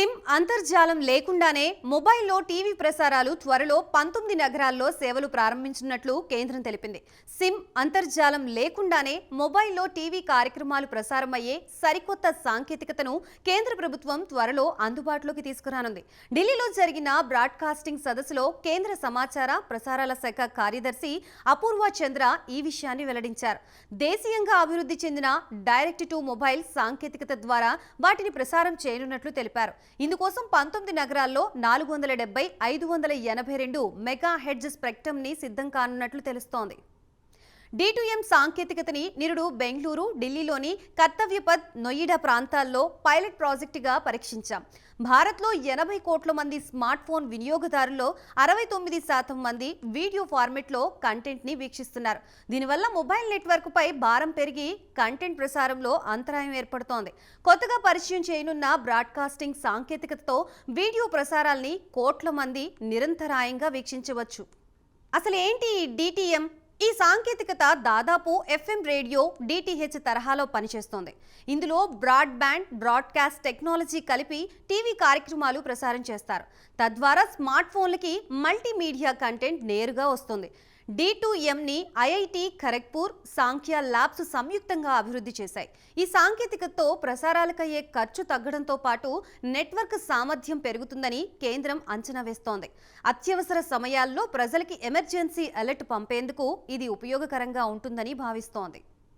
SIM అంతర్జాలం లేకుండానే మొబైల్లో టీవీ ప్రసారాలు త్వరలో పంతొమ్మిది నగరాల్లో సేవలు ప్రారంభించినట్లు కేంద్రం తెలిపింది. సిమ్ అంతర్జాలం లేకుండానే మొబైల్లో టీవీ కార్యక్రమాలు ప్రసారమయ్యే సరికొత్త సాంకేతికతను కేంద్ర ప్రభుత్వం త్వరలో అందుబాటులోకి తీసుకురానుంది. ఢిల్లీలో జరిగిన బ్రాడ్కాస్టింగ్ సదస్సులో కేంద్ర సమాచార ప్రసారాల శాఖ కార్యదర్శి అపూర్వ చంద్ర ఈ విషయాన్ని వెల్లడించారు. దేశీయంగా అభివృద్ధి చెందిన డైరెక్ట్ టు మొబైల్ సాంకేతికత ద్వారా వాటిని ప్రసారం చేయనున్నట్లు తెలిపారు. ఇందుకోసం పంతొమ్మిది నగరాల్లో నాలుగు వందల డెబ్బై ఐదు వందల ఎనభై రెండు మెగా హెడ్జ్ స్పెక్ట్రమ్ని సిద్ధం కానున్నట్లు తెలుస్తోంది. డిటిఎం సాంకేతికతని నిరుడు బెంగళూరు ఢిల్లీలోని కర్తవ్యపథ్ నొయిడా ప్రాంతాల్లో పైలట్ ప్రాజెక్టుగా పరీక్షించాం. భారత్లో ఎనభై కోట్ల మంది స్మార్ట్ ఫోన్ వినియోగదారుల్లో అరవై తొమ్మిది శాతం మంది వీడియో ఫార్మెట్లో కంటెంట్ని వీక్షిస్తున్నారు. దీనివల్ల మొబైల్ నెట్వర్క్పై భారం పెరిగి కంటెంట్ ప్రసారంలో అంతరాయం ఏర్పడుతోంది. కొత్తగా పరిచయం చేయనున్న బ్రాడ్కాస్టింగ్ సాంకేతికతతో వీడియో ప్రసారాల్ని కోట్ల మంది నిరంతరాయంగా వీక్షించవచ్చు. అసలు ఏంటి ఈ డిటిఎం ఈ సాంకేతికత దాదాపు ఎఫ్ఎం రేడియో డిటిహెచ్ తరహాలో పనిచేస్తోంది. ఇందులో బ్రాడ్బ్యాండ్ బ్రాడ్కాస్ట్ టెక్నాలజీ కలిపి టీవీ కార్యక్రమాలు ప్రసారం చేస్తారు. తద్వారా స్మార్ట్ ఫోన్లకి మల్టీమీడియా కంటెంట్ నేరుగా వస్తుంది. డి టూ ఎంని ఐఐటి ఖరగ్పూర్ సాంఖ్య ల్యాబ్స్ సంయుక్తంగా అభివృద్ధి చేశాయి. ఈ సాంకేతికతతో ప్రసారాలకయ్యే ఖర్చు తగ్గడంతో పాటు నెట్వర్క్ సామర్థ్యం పెరుగుతుందని కేంద్రం అంచనా వేస్తోంది. అత్యవసర సమయాల్లో ప్రజలకి ఎమర్జెన్సీ అలర్ట్ పంపేందుకు ఇది ఉపయోగకరంగా ఉంటుందని భావిస్తోంది.